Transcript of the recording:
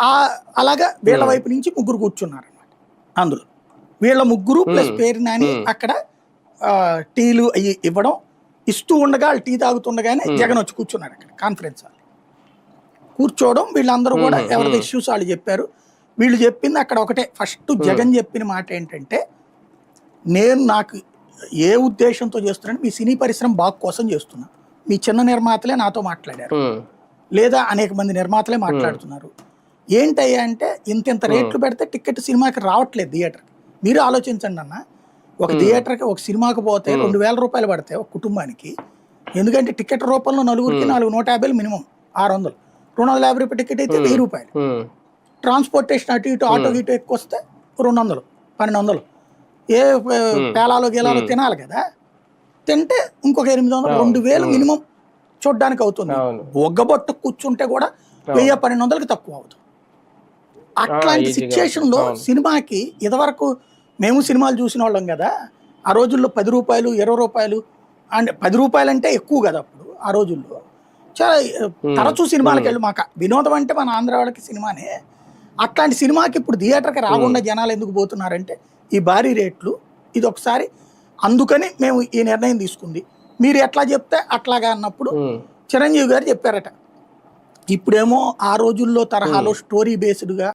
ఆ అలాగా వీళ్ళ వైపు నుంచి ముగ్గురు కూర్చున్నారు అనమాట అందులో వీళ్ళ ముగ్గురు ప్లస్ పేరు నాని అక్కడ టీలు అవి ఇవ్వడం ఇస్తూ ఉండగా వాళ్ళు టీ తాగుతుండగానే జగన్ వచ్చి కూర్చున్నాడు అక్కడ కాన్ఫరెన్స్ హాల్. కూర్చోవడం వీళ్ళందరూ కూడా ఎవరి ఇష్యూస్ వాళ్ళు చెప్పారు. వీళ్ళు చెప్పింది అక్కడ ఒకటే. ఫస్ట్ జగన్ చెప్పిన మాట ఏంటంటే నేను నాకు ఏ ఉద్దేశంతో చేస్తున్నాను మీ సినీ పరిశ్రమ బాగు కోసం చేస్తున్నా. మీ చిన్న నిర్మాతలే నాతో మాట్లాడారు. లేదా అనేక మంది నిర్మాతలే మాట్లాడుతున్నారు. ఏంటయ్యా అంటే ఇంత ఇంత రేట్లు పెడితే టికెట్ సినిమాకి రావట్లేదు థియేటర్. మీరు ఆలోచించండి అన్న. ఒక థియేటర్కి ఒక సినిమాకి పోతే రెండు వేల రూపాయలు పడతాయి ఒక కుటుంబానికి ఎందుకంటే టికెట్ రూపంలో నలుగురికి నాలుగు నూట యాభైలు మినిమం ఆరు వందలు. రెండు వందల యాభై రూపాయల టికెట్ అయితే వెయ్యి రూపాయలు. ట్రాన్స్పోర్టేషన్ అటు ఇటు ఆటో ఇటు ఎక్కువ వస్తే రెండు వందలు పన్నెండు వందలు ఏ పేలాలో గేలాలో తినాలి కదా. తింటే ఇంకొక ఎనిమిది వందలు రెండు వేలు మినిమం చూడడానికి అవుతుంది. ఒగ్గబొట్టు కూర్చుంటే కూడా వెయ్యి పన్నెండు వందలకి తక్కువ అవుతుంది. అట్లాంటి సిచ్యుయేషన్లో సినిమాకి ఇదివరకు మేము సినిమాలు చూసిన వాళ్ళం కదా ఆ రోజుల్లో పది రూపాయలు ఇరవై రూపాయలు అండ్ పది రూపాయలు అంటే ఎక్కువ కదా అప్పుడు ఆ రోజుల్లో. చాలా తరచూ సినిమాలకు వెళ్ళి మాకు వినోదం అంటే మన ఆంధ్ర వాళ్ళకి సినిమానే. అట్లాంటి సినిమాకి ఇప్పుడు థియేటర్కి రాకుండా జనాలు ఎందుకు పోతున్నారంటే ఈ భారీ రేట్లు ఇది ఒకసారి అందుకని మేము ఈ నిర్ణయం తీసుకుంది. మీరు ఎట్లా చెప్తే అట్లాగా అన్నప్పుడు చిరంజీవి గారు చెప్పారట. ఇప్పుడేమో ఆ రోజుల్లో తరహాలో స్టోరీ బేస్డ్గా